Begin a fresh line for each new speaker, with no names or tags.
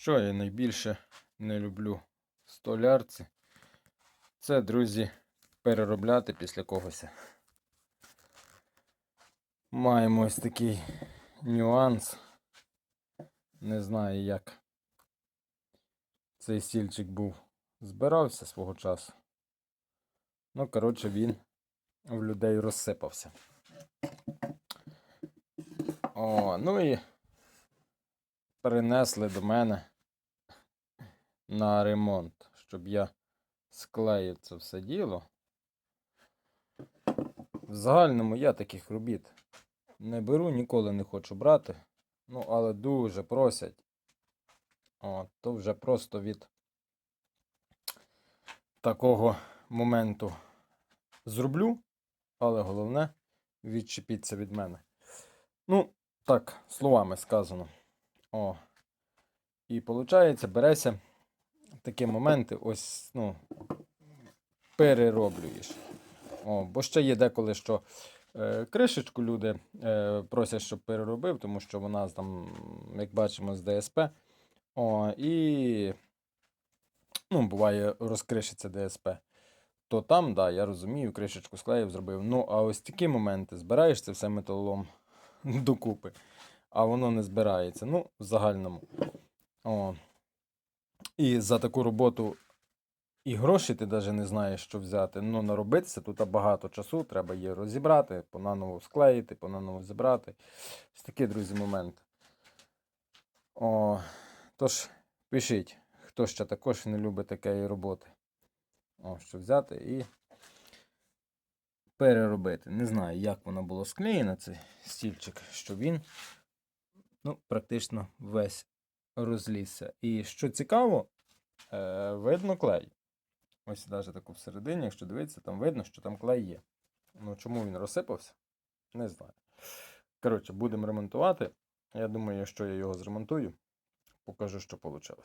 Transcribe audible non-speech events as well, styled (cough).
Що я найбільше не люблю в столярці? Це, друзі, переробляти після когось. Маємо ось такий нюанс. Не знаю, як цей стільчик був. Збирався свого часу. Ну, коротше, він в людей розсипався. О, ну і принесли до мене на ремонт, щоб я склеїв це все діло. В загальному я таких робіт не беру, ніколи не хочу брати. Ну, але дуже просять. О, то вже просто від такого моменту зроблю, але головне відчепіться від мене. Ну, так, словами сказано. О. І виходить, береся такі моменти, ось, ну, перероблюєш. О, бо ще є деколи, що е, кришечку люди е, просять, щоб переробив, тому що вона там, як бачимо, з ДСП. О, і ну, буває, розкришиться ДСП. То там, да, я розумію, кришечку склеїв, зробив. Ну, а ось такі моменти збираєш це все металолом (laughs) докупи, а воно не збирається. Ну, в загальному. О. І за таку роботу і гроші ти навіть не знаєш, що взяти. Ну, наробитися тут багато часу, треба її розібрати, понаново склеїти, понаново зібрати. Ось такий, друзі, момент. О, тож, пишіть, хто ще також не любить такої роботи. О, що взяти і переробити. Не знаю, як воно було склеєно, цей стільчик, що він ну, практично весь розлізся. І що цікаво, е, видно клей. Ось навіть таку всередині, якщо дивитися, там видно, що там клей є. Ну, чому він розсипався? Не знаю. Коротше, будемо ремонтувати. Я думаю, що я його зремонтую, покажу, що вийшло.